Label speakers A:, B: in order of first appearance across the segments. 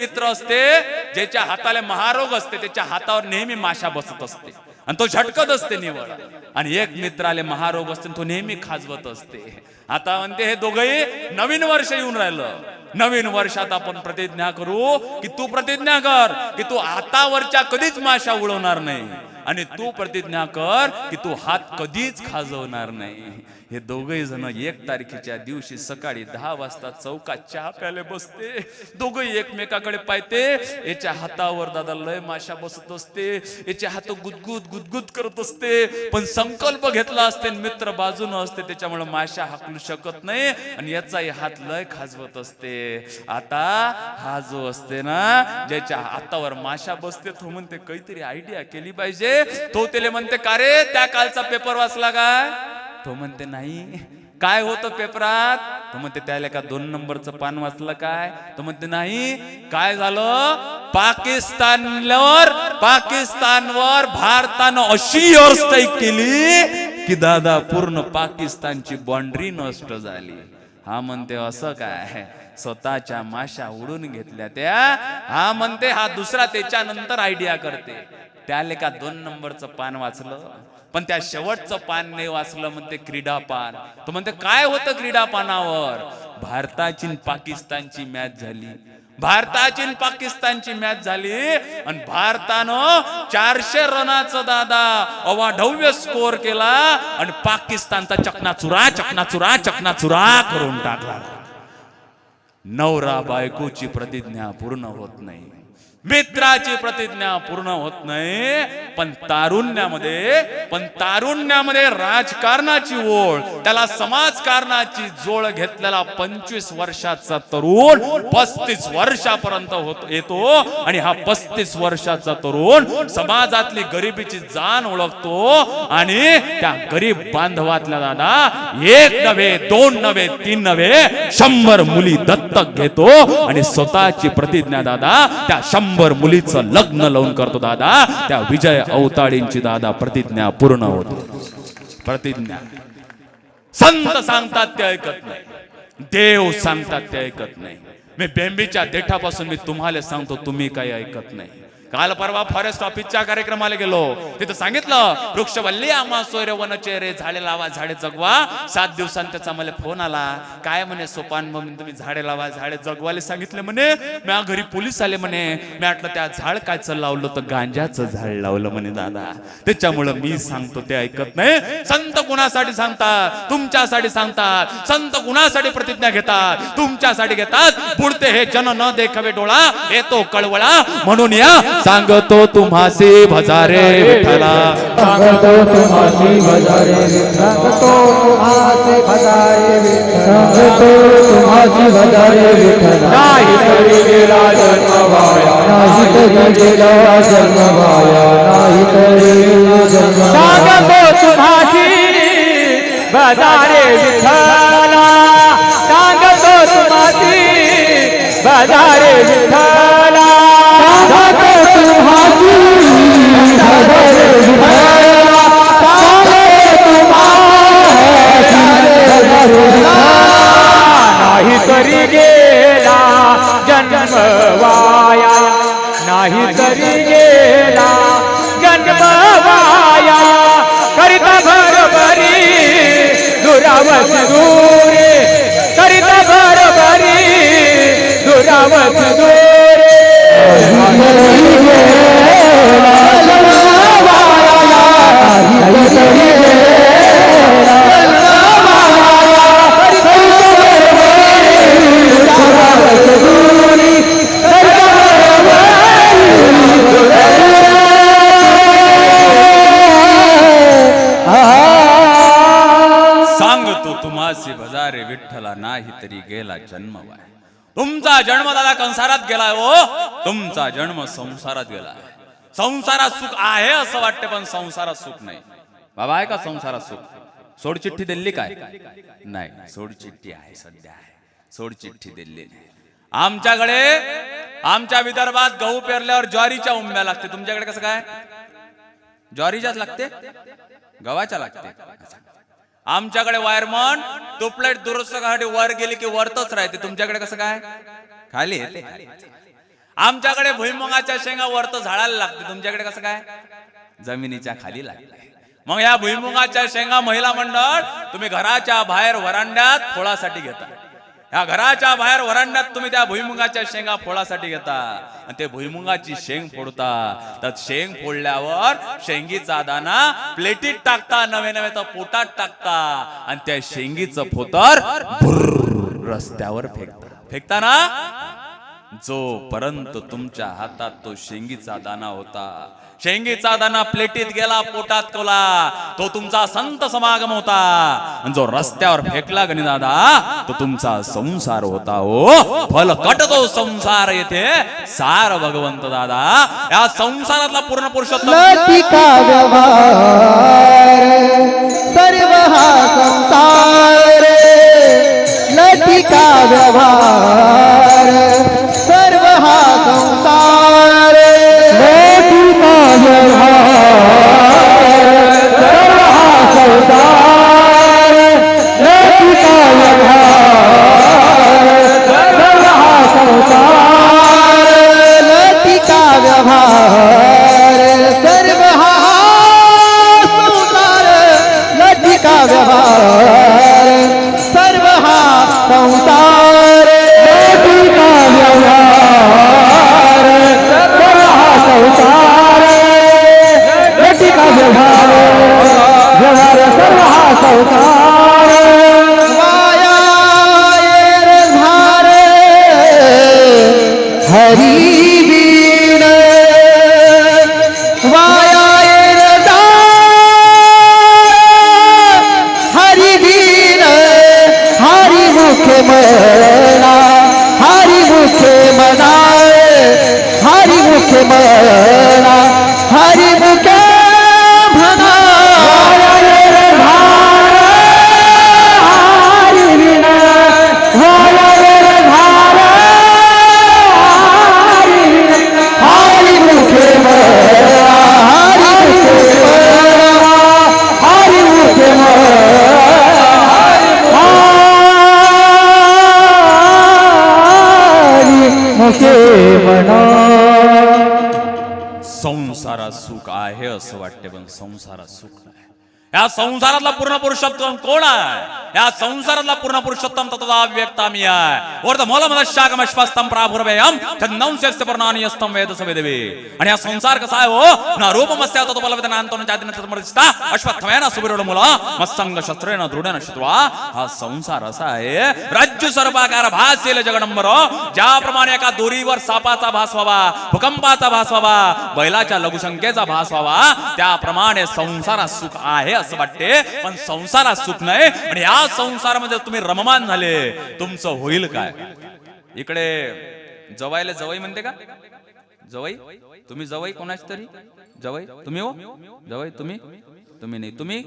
A: मित्र असते ज्याच्या हाताला महारोग असते त्याच्या हातावर नेहमी माशा बसत असते. आणि तो झटकत असते निवड. आणि एक मित्राले महारोग असते तो नेहमी खाजवत असते. आता म्हणते हे दोघही नवीन वर्ष येऊन राहिलं. नवीन वर्षात आपण प्रतिज्ञा करू की तू प्रतिज्ञा कर की तू हातावरच्या कधीच माशा उडवणार नाही. आणि तू प्रतिज्ञा कर की तू हात कधीच खाजवणार नाही. हे दोघही जण एक तारखेच्या दिवशी सकाळी दहा वाजता चौकात चहा प्याले बसते. दोघही एकमेकाकडे पाहते. याच्या हातावर दादा लय माशा बसत असते. याचे हात गुदगुद गुदगुद करत असते. पण संकल्प घेतला असते मित्र बाजून असते. त्याच्यामुळे माशा हाकलू शकत नाही आणि याचाही हात लय खाजवत असते. आता हा जो असते ना ज्याच्या हातावर माशा बसते तो म्हणते काहीतरी आयडिया केली पाहिजे. तो त्याला म्हणते का रे? त्या कालचा पेपर वाचला का? तो म्हणते नाही. काय होतं पेपरात? तो म्हणते त्याला का दोन नंबरचं पान वाचलं काय? तो म्हणते नाही. काय झालं? पाकिस्तानवर पाकिस्तानवर भारतानं अशी व्यवस्था केली की दादा पूर्ण पाकिस्तानची बाउंड्री नष्ट झाली. हा म्हणते असं काय? स्वतःच्या माशा उडून घेतल्या त्या. हा म्हणते हा दुसरा त्याच्यानंतर आयडिया करते. त्याले का दोन नंबरचं पान वाचलं. पण त्या शेवटचं पान नाही वाचलं म्हणते क्रीडा पान तो म्हणते काय होतं क्रीडा पानावर भारताची पाकिस्तानची मॅच झाली. भारताची पाकिस्तानची मॅच झाली आणि भारतानं चारशे रनाचं दादा अवाढव्य स्कोर केला आणि पाकिस्तानचा चकनाचुरा चकनाचुरा चकनाचुरा करून टाकला. नवरा बायकोची प्रतिज्ञा पूर्ण होत नाही. मित्राची प्रतिज्ञा पूर्ण होत नाही पण तारुण्यामध्ये पण तारुण्यामध्ये राजकारणाची ओढ त्याला समाजकारणाची जोड घेतलेला पंचवीस वर्षाचा तरुण पस्तीस वर्षापर्यंत होत येतो आणि हा पस्तीस वर्षाचा तरुण समाजातली गरिबीची जाण ओळखतो आणि त्या गरीब बांधवातल्या दादा एक नव्हे दोन नव्हे तीन नव्हे शंभर मुली दत्तक घेतो आणि स्वतःची प्रतिज्ञा दादा त्या शंभर मुलीचं लग्न लावून करतो दादा. त्या विजय अवताळींची दादा प्रतिज्ञा पूर्ण होते. प्रतिज्ञा. संत सांगतात ते ऐकत नाही. देव सांगतात ते ऐकत नाही. मी बेंबीच्या देठापासून मी तुम्हाला सांगतो तुम्ही काही ऐकत नाही. काल परवा फॉरेस्ट ऑफिसच्या कार्यक्रमाला गेलो. तिथं सांगितलं वृक्षवल्ली आम्हा सोयरे वनचेरे झाडे लावा झाडे जगवा. सात दिवसांत त्याचा मला फोन आला. काय म्हणे सोपान म्हणून तुम्ही झाडे लावा झाडे जगवाले सांगितले म्हणे. म्या घरी पोलीस आले म्हणे. मी म्हटलं त्या झाड कायचं लावलं तर गांजाचं झाड लावलं म्हणे दादा. त्याच्यामुळं मी सांगतो ते ऐकत नाही. संत कुणासाठी सांगतात? तुमच्यासाठी सांगतात. संत कुणासाठी प्रतिज्ञा घेतात? तुमच्यासाठी घेतात. पुढते हे जन न देखावे डोळा येतो कळवळा. म्हणून या सांगतो तुम्हासी भजारे विठ्ठला.
B: सांगतो तुम्हासी भजारे सांगतो तुम्हासी भजारे सांगतो तुम्हासी भजारे विठ्ठल. नाही तरी गेला जन्म वाया नाही तरी गेला जन्म वाया नाही तरी जन्म सांगतो तुम्हासी भजारे विठ्ठला. सांगतो तुम्हासी भजारे विठ्ठला. नाही तरी गेला जन्म वाया. नाही तरी गेला जन्म वाया. करिता बरोबरी दुरावस दूरे. करिता बरोबरी दुरावस दूरे.
A: सांगतो विठ्ठला नाही तरी गेला जन्म वाय तुमचा जन्म दादा कंसारात गेलाय हो. तुमचा जन्म संसारात गेलाय. संसारात सुख आहे असं वाटते पण संसारात सुख नाही. बाबा आहे का संसारात सुख. सोड चिठ्ठी दिली काय? नाही सोड चिठ्ठी आहे सध्या आहे. सोड चिठ्ठी दिली नाही. आमच्याकडे आमच्या विदर्भात गहू पेरल्यावर ज्वारीच्या उंब्या लागते. तुमच्याकडे कसं काय? ज्वारीच्याच लागते? गव्हाच्या लागते. आमच्याकडे वायरमन तो प्लेट दुरुस्त करासाठी वर गेली की वरतच राहते. तुमच्याकडे कसं काय? खाली आमच्याकडे भुईमुगाच्या शेंगा वरत झाडाला लागते. तुमच्याकडे कसं काय? जमिनीच्या खाली लागते. मग या भुईमुगाच्या शेंगा महिला मंडळ तुम्ही घराच्या बाहेर वरांड्यात फोळासाठी घेता. या घराच्या बाहेर वरांड्यात तुम्ही त्या भुईमुगाच्या शेंगा फोळासाठी घेता. आणि ते भुईमुगाची शेंग फोडता. तर शेंग फोडल्यावर शेंगीचा दाना प्लेटीत टाकता नवे नवे तर पोटात टाकता. आणि त्या शेंगीचं फोतर रस्त्यावर फेकता. फेकता ना जोपर्यंत तुमच्या हातात तो शेंगीचा दाना होता शेंगीचा दाना प्लेटीत गेला पोटात कोला. तो तुमचा संत समागम होता. आणि जो रस्त्यावर फेकला गणी दादा तो तुमचा संसार होता हो. फल कटतो संसार येथे. सार भगवंत दादा. या संसारातला पूर्ण पुरुषोत्तम.
C: म्हणा
A: संसारात सुख आहे असं वाटते पण संसारात सुख नाही. या संसारातला पूर्ण पुरुषोत्तम कोण आहे? या संसारातला पूर्ण पुरुषोत्तम तत्वा व्यक्त आम्ही आहे. वर्ध मोल मदशाकम अश्वस्तम प्राभुर्वयम छंदंस्य पर्णानि यस्तम वेद सवेदेवे. आणि हा संसार कसा आहे हो? ना रूपमस्या ततो बलवत नांतो जातिन समर्थिता अश्वत्थमेन सुबिरोड मुल मत्संग शस्त्रेन दृढन शत्वा हा संसार असा आहे राज्य सर्वाकार भासेल जगडंबर ज्याप्रमाणे एका दोरीवर सापाचा भास व्हावा भूकंपाचा भास व्हावा बैलाच्या लघुसंख्येचा भास व्हावा त्याप्रमाणे संसारात सुख आहे असं वाटते पण संसारात सुख नाही आणि या संसारामध्ये तुम्ही रममान झाले. तुमचं होईल काय? इकडे जवायला जवई म्हणते का? जवई? तुम्ही जवई कोणाची तरी? जवई? तुम्ही हो? जवई तुम्ही? तुम्ही नाही. तुम्ही?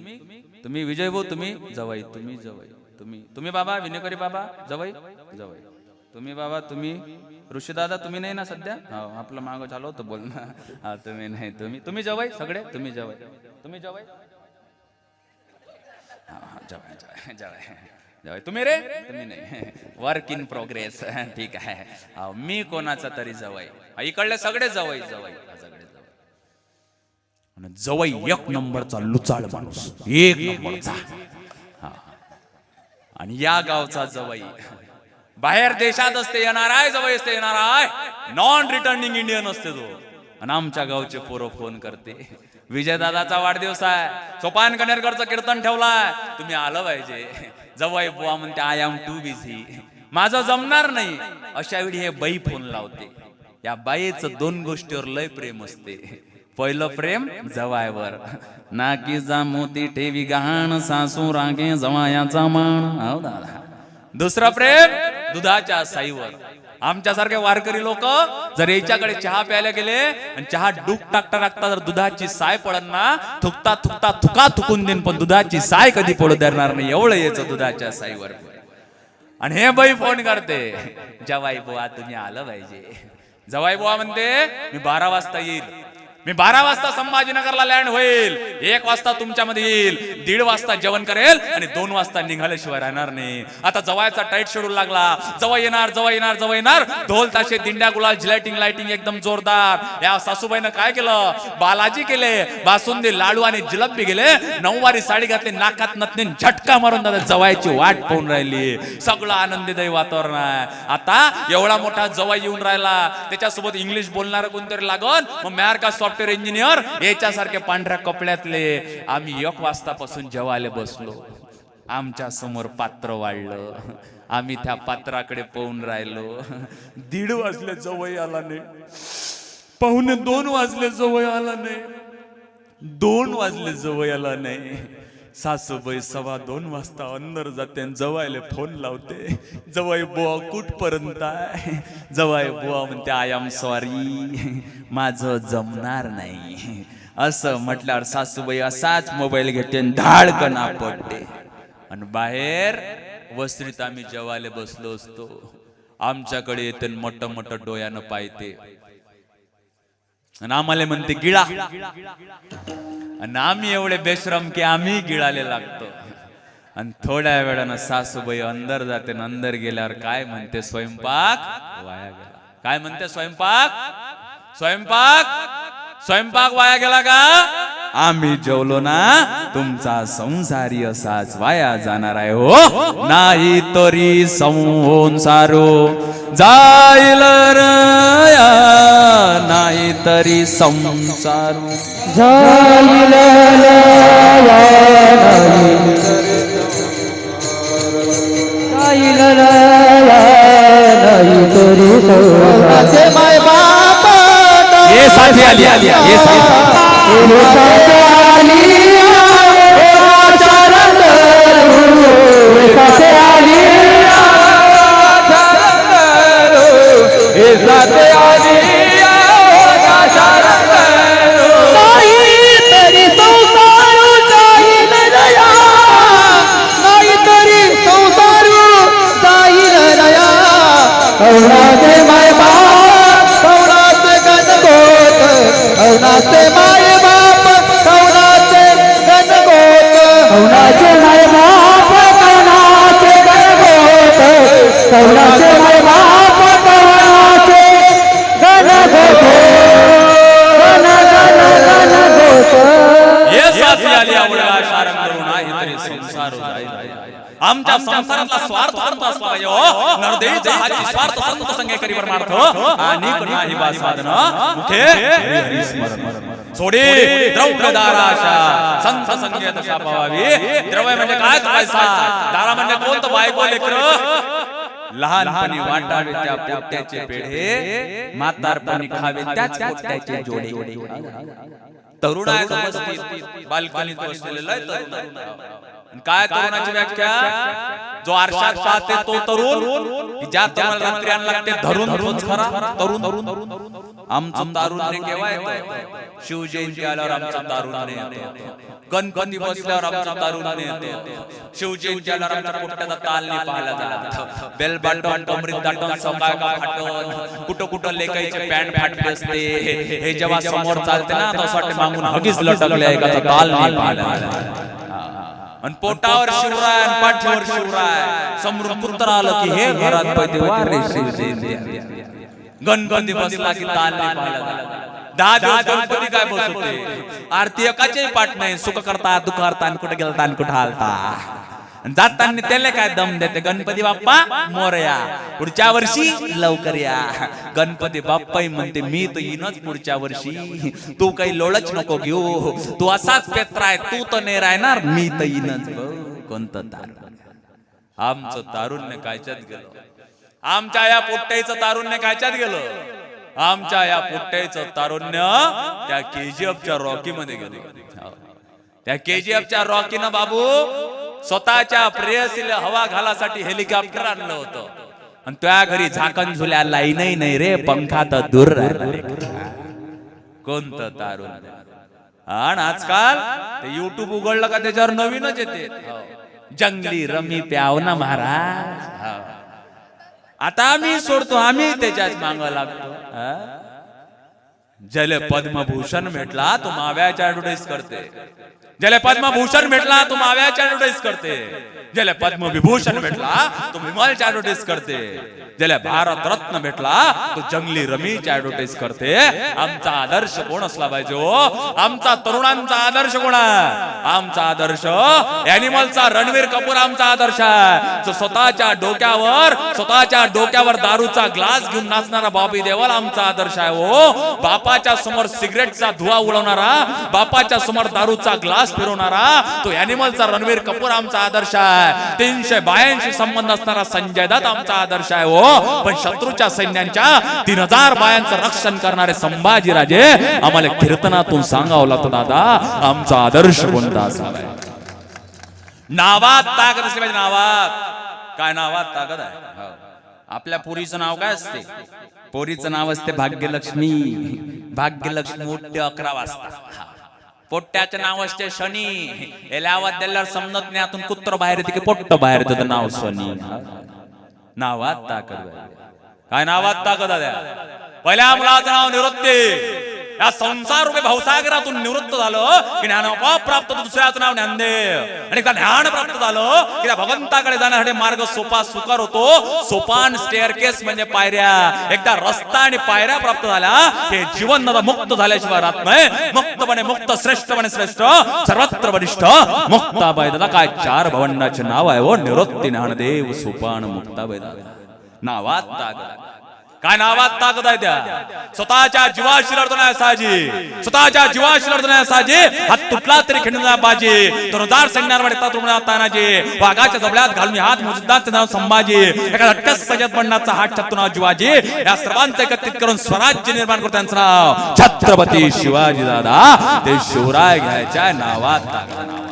A: तुम्ही विजय भाऊ तुम्ही जवई तुम्ही जवई तुम्ही. तुम्ही बाबा विनेकरी बाबा जवई जवई. तुम्ही बाबा तुम्ही? ऋषीदादा तुम्ही नाही ना सध्या? हो आपलं मागं झालं होतं बोल ना हा तुम्ही नाही तुम्ही. तुम्ही जवई सगळे? तुम्ही जवई. तुम्ही जवई? जवळ जवळ जवळ जवळ तुम्ही रे? तुम्ही नाही. वर्क इन प्रोग्रेस ठीक आहे. मी कोणाचा तरी जवळ इकडले सगळे जवळ जवळ सगळे जवळ एक नंबरचा लुचाळ माणूस. एक नंबरचा. हा. आणि या गावचा जवई बाहेर देशात असते येणार आहे जवळ असते येणार आहे. नॉन रिटर्निंग इंडियन असते तो. आणि आमच्या गावचे पोरं फोन करते. विजयदादाचा वाढदिवस आहे. सोपान कनेरकरचं कीर्तन ठेवलाय. तुम्ही आलं पाहिजे. जवळ बुवा म्हणते आय एम टू बिझी माझं जमणार नाही. अशा वेळी हे बाई फोन लावते. या बाईच दोन गोष्टीवर लय प्रेम असते. पहिलं प्रेम जवायवर. नाकीचा मोती ठेवी गहाण सासू रागे जवायाचा मान. हो दादा. दुसरं प्रेम दुधाच्या साईवर. आमच्यासारखे वारकरी लोक जर याच्याकडे चहा प्यायला गेले आणि चहा डुक टाकता टाकता जर दुधाची साय पडत ना थुकता थुकता थुका थुकून देईन पण दुधाची साय कधी पडू देणार नाही एवढं यायचं दुधाच्या साईवर आणि हे बाई फोन करते जवाई बुवा तुम्ही आलं पाहिजे. जवाई बुवा म्हणते मी बारा वाजता येईल. मी बारा वाजता संभाजीनगरला लँड होईल. एक वाजता तुमच्यामध्ये येईल. दीड वाजता जेवण करेल आणि दोन वाजता निघाल्याशिवाय राहणार नाही. आता जवायचा टाईट शेड्यूल लागला. जवळ येणार जवळ येणार जवळ येणार. ढोल ताशे दिंड्या गुलाल जिलाइटिंग लाइटिंग एकदम जोरदार. या सासूबाईनं काय केलं? बालाजी केले बासुंदी लाडू आणि जिलबी गेले. नऊवारी साडी घातली नाकात नतने झटका मारून दादा जवायची वाट पाहून राहिली. सगळं आनंदीदायी वातावरण आहे. आता एवढा मोठा जवाई येऊन राहिला. त्याच्यासोबत इंग्लिश बोलणार कोणतरी लागन? मग मॅर का सॉफ्ट सॉफ्टवेअर इंजिनियर याच्यासारख्या पांढऱ्या कपड्यातले. आम्ही एक वाजतापासून जेवायला बसलो. आमच्यासमोर पात्र वाढलं. आम्ही त्या पात्राकडे पाहून राहिलो. दीड वाजले जवळ आला नाही. पाहुणे दोन वाजले जवळ आला नाही. दोन वाजले जवळ आला नाही. सासूबाई सव्वा दोन वाजता अंदर जाते आणि जवायला फोन लावते. जवाई बुवा कुठपर्यंत आहे? जवाई बुवा म्हणते आय एम सॉरी माझं जमणार नाही. असं म्हटल्यावर सासूबाई असाच मोबाईल घेते धाडकणा पडते आणि बाहेर वस्त्रीत आम्ही जेवायला बसलो असतो. आमच्याकडे येते मोठ मोठं मोठं डोळ्यानं पाहते. आणि आम्हाला म्हणते गिळा. आणि आम्ही एवढे बेश्रम की आम्ही गिळाले लागतो. आणि थोड्या वेळानं सासूबाई अंदर जाते आणि अंदर गेल्यावर काय म्हणते स्वयंपाक? वाया गेला. काय म्हणते स्वयंपाक? स्वयंपाक? स्वयंपाक वाया गेला का? आम्ही जेवलो ना तुमचा संसारी असाच वाया जाणार आहे हो. नाही तरी संसारो जाईल रया, नाही तरी संसारो.
C: जाईल तरी सोडाचे माय बाप
A: ये साथी आली आली ये साथी
C: साथे
A: आमच्या संसारातला स्वार्थ कोणता असला पाहिजे हो नरदेवीचा स्वार्थ संत संगे करी परमार्थ आणि नाही बा साधन मुखे हरी स्मरण सोडी द्रव्य दाराशा संत संगे दशा पावावी द्रव्य म्हणजे काय दारा म्हणजे कोणतं बायको लेकर लहानपणी वाटावे त्या पोट्याचे पेढे म्हातारपणी खावे त्याच पोट्याचे जोडे तरुण आहे बसलेला तरुण काय तरुणाची व्याख्या? जो आरशात पाहते तो तरुण ज्या तरुणाला रात्री आणला लागते धरून धरून खरा तरुण तरुण आमचं तारुण्य केव्हा येतं शिवजयंती आल्यावर आमचं तारुण्य येतं गणपती बसल्यावर आमचं तारुण्य येतं शिवजयंती आल्यावर आमच्या पोट्याचा ताल नाही पाहायला जात. बेल बाटन कमरीत दाटन सकाळ का फाटन कुठं कुठं लेकाईचे पॅन्ट फाटले असते. हे जेव्हा समोर चालते ना तसं वाटते मागून हगीच लटकले तो ताल नाही पाहायला. आणि पोटावर शिवराय आणि पाठीवर शिवराय समोरून कुत्र आलं की हे घरात वारे शिवजयंती गणपती बसला की ताल. दहा दिवस गणपती काय बसवते आरती एकाचे पाठ नाही. सुख करता दुःख करता आणि कुठे गेलता आणि कुठे हालता? जाताना त्याला काय दम देते? गणपती बाप्पा मोरया. पुढच्या वर्षी लवकर या. गणपती बाप्पा म्हणते मी तर येईनच पुढच्या वर्षी. तू काही लोळच नको घेऊ. तू असाच पेत्र आहे तू तर नाही राहणार. मी तर येणच कोणतं तारुण आमचं तारुण्य कायच्यात गेलं? आमच्या या पोट्ट्याचं तारुण्य कायच्यात गेलं? आमच्या या पोट्ट्याचं तारुण्य त्या केजीएफच्या रॉकी मध्ये गेलं. त्या केजीएफच्या रॉकीनं बाबू स्वतःच्या प्रेयसीला हवा घालासाठी हेलिकॉप्टर आणलं होतं. आणि त्या घरी झाकण झुल्या लाईनही नाही रे पंखा तर दूर कोणतं तारुण्य? आणि आजकाल ते युट्यूब उघडलं का त्याच्यावर नवीनच येते. जंगली रमी प्याव ना महाराज आता आम्ही सोडतो आम्ही त्याच्यात मांग लागतो. हा? पद्मभूषण भेटला तो माव्याच्या ऍडव्हर्टाईज करते. ज्याला पद्मभूषण भेटला तो माव्याच्या ऍडव्हर्टाईज करते. ज्याला पद्मविभूषण भेटला तो विमलच्या ऍडव्हर्टाईज करते. ज्याला भारत रत्न भेटला तो जंगली रमीच्या ऍडव्हर्टाईज करते. आमचा आदर्श कोण असला पाहिजे हो? आमचा तरुणांचा आदर्श कोण आहे? आमचा आदर्श अॅनिमलचा रणवीर कपूर आमचा आदर्श आहे. जो स्वतःच्या डोक्यावर स्वतःच्या डोक्यावर दारूचा ग्लास घेऊन नाचणारा बॉबी देवल आमचा आदर्श आहे हो. बापाच्या समोर सिगरेटचा धुवा उडवणारा बापाच्या समोर दारूचा ग्लास फिरवणारा तो अॅनिमलचा रणवीर कपूर आमचा आदर्श आहे. तीनशे बायांशी संबंध असणारा संजय दत्त आमचा आदर्श आहे हो. पण शत्रूच्या सैन्यांच्या तीन हजार बायांचं रक्षण करणारे संभाजीराजे आम्हाला कीर्तनातून सांगावं लागतं दादा. आमचा आदर्श कोणता असावा? नावात ताकद असली पाहिजे नावात. काय नावात? ताकद आहे. हो. आपल्या पुरीचं नाव काय असते? पोरीचं नाव असते भाग्यलक्ष्मी. भाग्यलक्ष्मी मोठे अकरा वाजता. हा. पोट्ट्याचं नाव असते शनी. याला आवाज द्यायला समजत नाही आतून कुत्र बाहेर येते की पोट्ट बाहेर येतं नाव शनी. नावात ताकद. काय नावात ताकद आहे पहिल्या मुलाचं नाव निवृत्ती. या संसार रूपी भावसागरातून निवृत्त झालं की ज्ञान प्राप्त दुसऱ्याचं नाव ज्ञानदेव. आणि एकदा ज्ञान प्राप्त झालं की त्या भगवंताकडे जाण्यासाठी मार्ग सोपा सुकर होतो. सोपान स्टेअरकेस म्हणजे पायऱ्या. एकदा रस्ता आणि पायऱ्या प्राप्त झाल्या हे जीवन मुक्त झाल्याशिवाय राहत नाही. मुक्तपणे मुक्त श्रेष्ठपणे श्रेष्ठ सर्वत्र वरिष्ठ मुक्ताबाई दादा काय चार भवंडाचे नाव आहे हो. निवृत्ती ज्ञानदेव सोपान मुक्ताबाई दादा नावात काय नावात ताकद आहे त्या? स्वतःच्या जीवाशी लढतो साजी. स्वतःच्या जीवाशी लढतो साजी. हात तुटला तरी खिंडला बाजी. तरुदार सैन्यावर येतात रुग्णात तानाजी वाघाच्या जबड्यात घालून हात मुजदार नाव संभाजी. एका झटक्यात सजत बनण्याचा हात छत्तू नाव जिवाजी. या सर्वांचं एकत्रित करून स्वराज्य निर्माण करतो त्यांचं नाव छत्रपती शिवाजी दादा. ते शिवराय घ्यायच्या नावात ताकद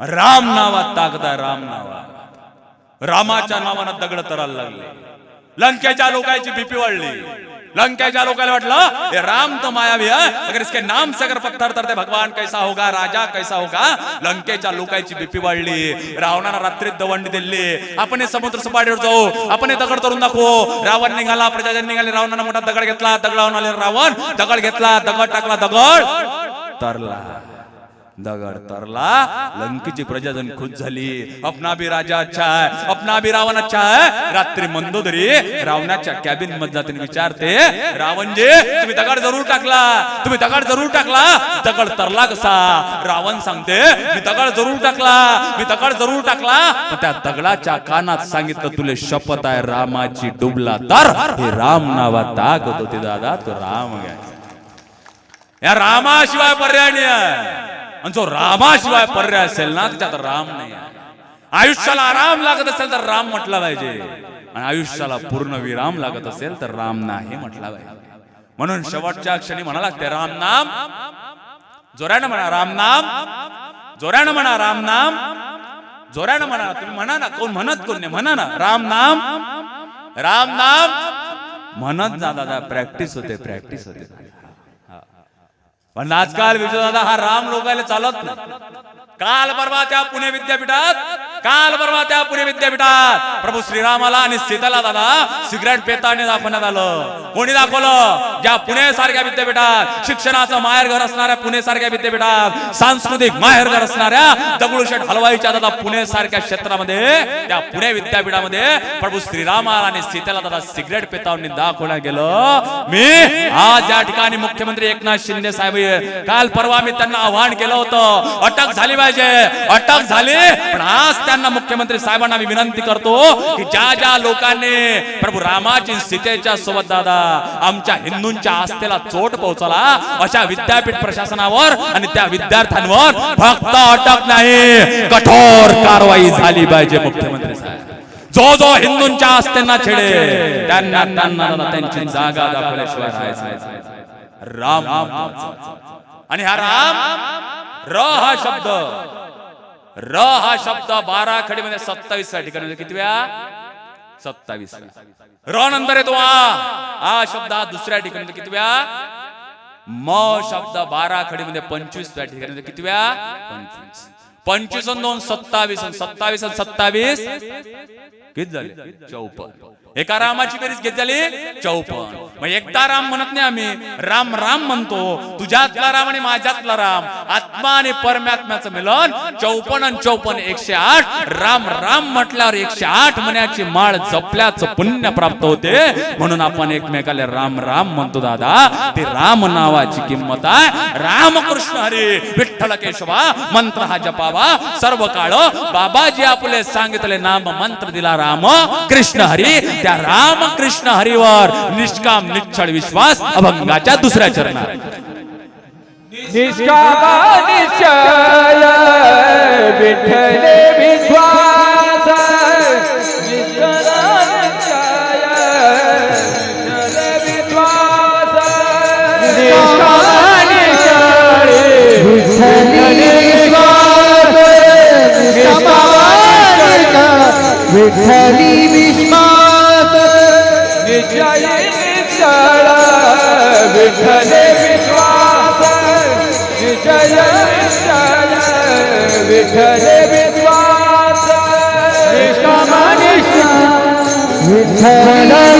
A: राम नावात ताकद आहे राम नावात. रामाच्या नावानं दगड तरायला लागले. लंकेच्या लोकांची बीपी वाढली. लंकेच्या लोकांना वाटलं ये राम तो मायावी है? अगर इसके नाम से अगर पत्थर तरते भगवान कैसा होगा राजा कैसा होगा? लंकेच्या लोकांची बीपी वाढली. रावणाला रात्रीत दवंडी दिली. आपण हे समुद्र सपाटीवर जाऊ. आपण दगड तरून दाखवू. रावण निघाला प्रजाजन निघाले. रावणानं मोठा दगड घेतला. दगडावून आले रावण दगड घेतला. दगड टाकला दगड. तरला. दगड तरला लंकेची प्रजाजन खुश झाली. अपना भी राजा अच्छा है अपना भी रावण अच्छा है रात्री मंदोदरी रावणाच्या कॅबिनमध्ये जाते रावण विचारते तुम्ही दगड जरूर टाकला तुम्ही दगड जरूर टाकला. दगड तरला कसा? रावण सांगते मी दगड जरूर टाकला मी दगड जरूर टाकला. त्या दगडाच्या कानात सांगितलं तुले शपथ आहे रामाची डुबला तर हे राम नावा ताकत होती दादा. तो राम या रामाशिवाय पर्याय नाही आहे. आणि जो रामाशिवाय पर्याय असेल ना त्याच्यात राम नाही आयुष्याला आराम लागत असेल तर राम म्हटला पाहिजे. आणि आयुष्याला पूर्ण विराम लागत असेल तर राम नाही म्हटला पाहिजे. म्हणून शेवटच्या क्षणी म्हणाला ते राम नाम. जोरानं म्हणा राम नाम. जोरानं म्हणा राम नाम. जोरानं म्हणा तुम्ही म्हणा ना कोण म्हणत कोण नाही म्हणा ना राम नाम. राम नाम. म्हणत जा दादा प्रॅक्टिस होते प्रॅक्टिस होते. पण आजकाल विजयदादा हा राम लोकायला चालत नाही. काल परवा त्या पुणे विद्यापीठात काल परवा त्या पुणे विद्यापीठात प्रभू श्रीरामाला आणि सीताला दादा सिगरेट पेताने दाखवण्यात आलं. कोणी दाखवलं? ज्या पुणे सारख्या विद्यापीठात शिक्षणाचं माहेरघर असणाऱ्या पुणे सारख्या विद्यापीठात सांस्कृतिक माहेरघर असणाऱ्या दगडूशेठ हलवाईच्या दादा पुणे सारख्या क्षेत्रामध्ये त्या पुणे विद्यापीठामध्ये प्रभू श्रीरामाला आणि सीतेला दादा सिगरेट पेतावणी दाखवण्यात गेलं. मी आज या ठिकाणी मुख्यमंत्री एकनाथ शिंदे साहेब काल परवा मी त्यांना आव्हान केलं होतं. अटक झाली पाहिजे. अटक झाली पण आज त्यांना मुख्यमंत्री साहेबांना मी विनंती करतो की ज्या ज्या लोकांनी प्रभू रामाची सीतेच्या सोबत दादा आमच्या हिंदूंच्या आस्थेला चोट पोहोचला अशा विद्यापीठ प्रशासनावर आणि त्या विद्यार्थ्यांवर फक्त अटक नाही कठोर कारवाई झाली पाहिजे मुख्यमंत्री साहेब. जो जो हिंदूंच्या आस्थेना छेडे त्यांना त्यांना त्यांची जागा दाखवल्याशिवाय राम आणि हा राम र हा शब्द. र हा शब्द बारा खडी मध्ये सत्तावीससाठी ठिकाणी किती वेळा? सत्तावीस र नंतर येतो आ. हा शब्द हा दुसऱ्या ठिकाणी किती वेळा? म शब्द बारा खडी मध्ये पंचवीस त्या ठिकाणी किती वेळा? पंचवीस. पंचवीस दोन सत्तावीस सत्तावीस सत्तावीस. किती झाले? चौपन्न. एका रामाची बेरीज घेत झाली चौपन मग एकदा राम म्हणत नाही आम्ही राम राम म्हणतो तुझ्यातला राम आणि माझ्यातला राम आत्मा आणि परमात्म्याचं मिलन चौपन आणि चौपन एकशे आठ. राम राम म्हटल्यावर एकशे आठ महिन्याची माळ जपल्याचं पुण्य प्राप्त होते. म्हणून आपण एकमेकाला राम राम म्हणतो दादा. ते राम नावाची किंमत आहे. रामकृष्ण हरे विठ्ठल केशवा मंत्र हा जपावा. सर्व काळ बाबाजी आपले सांगितले नाम मंत्र दिला राम कृष्ण हरी. त्या राम कृष्ण हरीवर निष्काम निच्छळ विश्वास अभंगाच्या दुसऱ्या चरणात.
D: निष्काम निश्चय विठ्ठले विठ्ठल विश्वास निश्चय निश्चळ विठ्ठले विश्वास विठ्ठल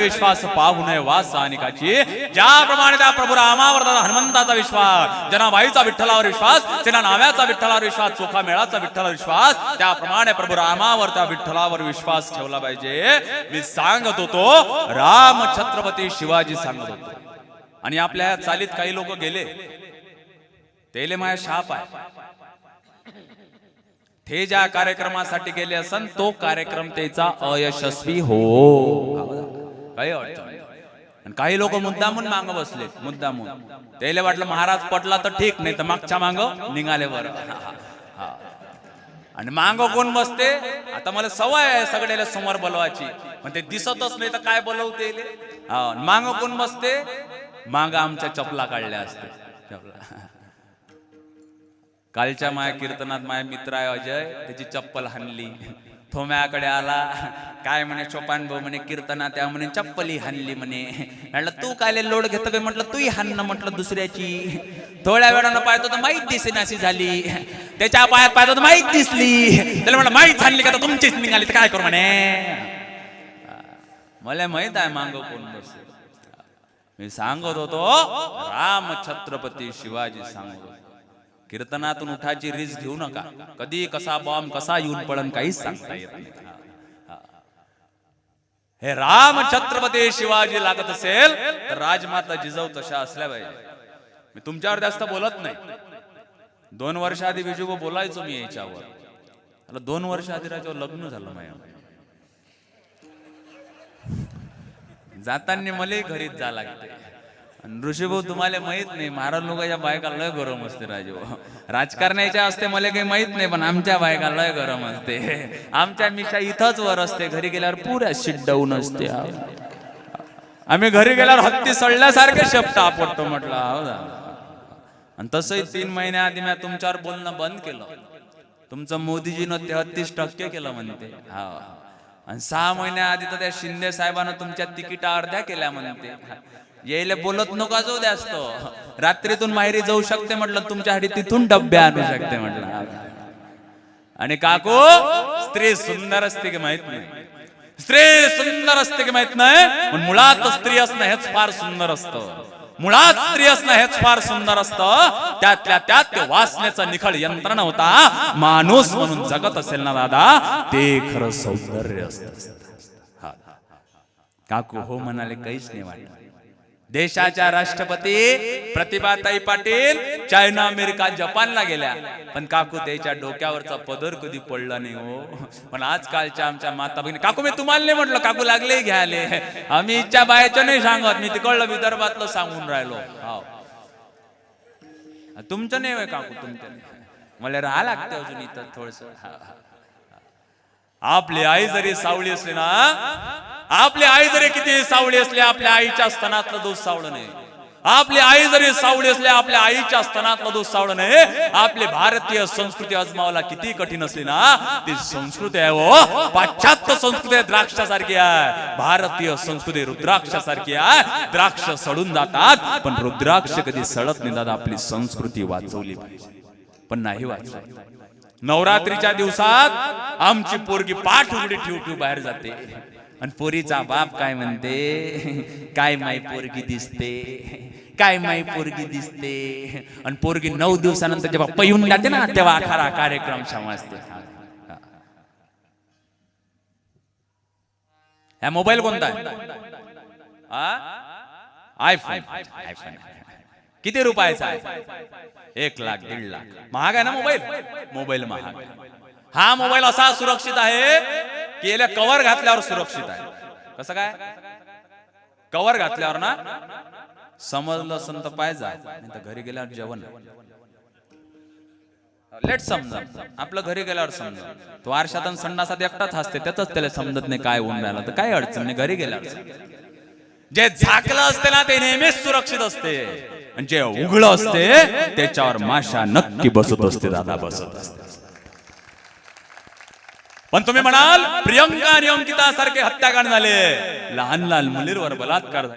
A: निश्चळ विश्वास पाहू नये वास अनेकाची ज्याप्रमाणे त्या प्रभू रामावर हनुमंताचा विश्वास जनाबाईचा विठ्ठलावर विश्वास त्यांना नाव्याचा विठ्ठलावर विश्वास चोखा मेळाचा विठ्ठलावर विश्वास त्याप्रमाणे प्रभू रामावर त्या विठ्ठलावर विश्वास ठेवला पाहिजे. मी सांगत होतो राम छत्रपती शिवाजी सांगत होतो. आणि आपल्या चालीत काही लोक गेले. तेले माझ्या शाप आहे. ते ज्या कार्यक्रमासाठी गेले असन तो कार्यक्रम त्याचा अयशस्वी हो. काही अडचण काही लोक मुद्दामून मांग बसले मुद्दामून. त्याला वाटलं महाराज पटला तर ठीक नाही तर मागच्या मांग निघाले बरं. हा. आणि मांग कोण बसते? आता मला सवय आहे सगळ्याला समोर बोलवायची. पण ते दिसतच नाही तर काय बोलवते हा मांग कोण बसते? मांग आमच्या चपला काढल्या असते चपला. कालच्या माया कीर्तनात माझ्या मित्र आहे अजय त्याची चप्पल हाणली. थोम्याकडे आला. काय म्हणे चोपान भाऊ म्हणे कीर्तना त्या म्हणे चप्पली हाणली म्हणे. म्हटलं तू काय लोड घेतो काय म्हटलं तूही हाणणं म्हटलं दुसऱ्याची. थोड्या वेळानं पाहतो तर माहीत दिसेनाशी झाली. त्याच्या पायात पाहतो तर माहीत दिसली. त्याला म्हटलं माहीत झाली का? तर तुमचीच निघाली. तर काय करू म्हणे? मला माहीत आहे मांग कोण बस मी सांगत होतो राम छत्रपती शिवाजी सांगत होतो. कीर्तनातून उठाची रिस्क घेऊ नका. कधी कसा बॉम्ब कसा येऊन पडन काहीच सांगता येत नाही. हे राम छत्रपती शिवाजी लागत असेल तर राजमाता जिजाऊ तशा असल्या पाहिजे मी तुमच्यावर जास्त बोलत नाही. दोन वर्ष आधी विजू बोलायचो मी याच्यावर. मला दोन वर्ष आधी राजावर लग्न झालं माझ्या जाताना मला घरीच जा लागते. ऋषीभाऊ तुम्हाला माहीत नाही महाराज लोकांच्या बायका लय गरम असते राजू राजकारण्याच्या असते मला काही माहीत नाही पण आमच्या बायका लय गरम असते. आमच्या मिशा इथंच वर असते घरी गेल्यावर पुऱ्या शिट असते. आम्ही घरी गेल्यावर हत्ती सळल्यासारखे शब्द आपटतो म्हटलं हो आणि तसंही तीन महिन्याआधी मी तुमच्यावर बोलणं बंद केलं. तुमचं मोदीजीनं तेहतीस टक्के केलं म्हणते. हा. आणि सहा महिन्याआधी तर त्या शिंदे साहेबांना तुमच्या तिकिटा अर्ध्या केल्या म्हणते. यायला बोलत नका जाऊ असतो. रात्रीतून माहेरी जाऊ शकते म्हटलं तुमच्यासाठी तिथून डब्बे आणू शकते म्हटलं. आणि काकू स्त्री सुंदर असते की माहीत नाही? स्त्री सुंदर असते की माहीत नाही? पण मुळात स्त्री असणं हेच फार सुंदर असतं. मुळात स्त्री असणं हेच फार सुंदर असतं. त्यातल्या त्यात ते वासनेचा निखळ यंत्रणा होता. माणूस म्हणून जगत असेल ना दादा ते खरं सौंदर्य असत. काकू हो म्हणाले काहीच नाही वाटत. देशाच्या राष्ट्रपती प्रतिभाताई पाटील चायना अमेरिका जपानला गेल्या. पण काकू त्याच्या डोक्यावरचा पदर कधी पडला नाही हो. पण आजकालच्या आमच्या माता भगिनी काकू मी तुम्हाला नाही म्हटलं काकू लागले घ्याले आम्ही इच्छा बायाचं नाही सांगत. मी तिकडलं विदर्भातलं सांगून राहिलो. हा तुमचं नाही होय काकू तुमचं नाही. मला राहा लागतं अजून इथं थोडस. आपली आई जरी सावळी असली ना आपली आई जरी किती सावळी असली आपल्या आईच्या स्तनातलं दूध सावळं नाही आपली आई जरी सावळी असली आपल्या आईच्या स्तनातलं दूध सावळं नाही आपली भारतीय संस्कृती अजमावला किती कठीण असली ना? ती संस्कृती आहे हो. पाश्चात्य संस्कृती द्राक्षासारखी आहे. भारतीय संस्कृती रुद्राक्षासारखी आहे. द्राक्ष सडून जातात पण रुद्राक्ष कधी सडत नाही दादा. आपली संस्कृती वाचवली पाहिजे. पण नाही वाचवली. नवरात्रीच्या दिवसात आमची पोरगी पाठ उघडी ठेवू ठेवू बाहेर जाते. आणि पोरीचा बाप काय म्हणते? काय माई पोरगी दिसते? काय माई पोरगी दिसते? आणि पोरगी नऊ दिवसानंतर जेव्हा पयून जाते ना तेव्हा खरा कार्यक्रम समजते. हा मोबाईल कोणता आहे? आयफोन आयफोन किती रुपयाचा आहे? एक लाख दीड लाख. महाग आहे ना मोबाईल? मोबाईल महाग हा मोबाईल असा सुरक्षित आहे की याला कव्हर घातल्यावर सुरक्षित आहे. कसं काय? कव्हर घातल्यावर ना समजलं असं तर पाहिजे नाही तर घरी गेल्यावर जेवण. लेट समजा आपलं घरी गेल्यावर समजा तो आरशात आणि संडासात एकटाच हसते त्याच त्याला समजत नाही काय होऊन राहिलं. तर काय अडचण नाही घरी गेल्यावर जे झाकलं असते ना ते नेहमीच सुरक्षित असते. आणि जे उघड असते त्याच्यावर माशा नक्की बसत असते दादा बसत असते. पण तुम्ही म्हणाल प्रियंका आणि अंकिता सारखे हत्याकांड झाले. लहान लहान मुलींवर बलात्कार झाले.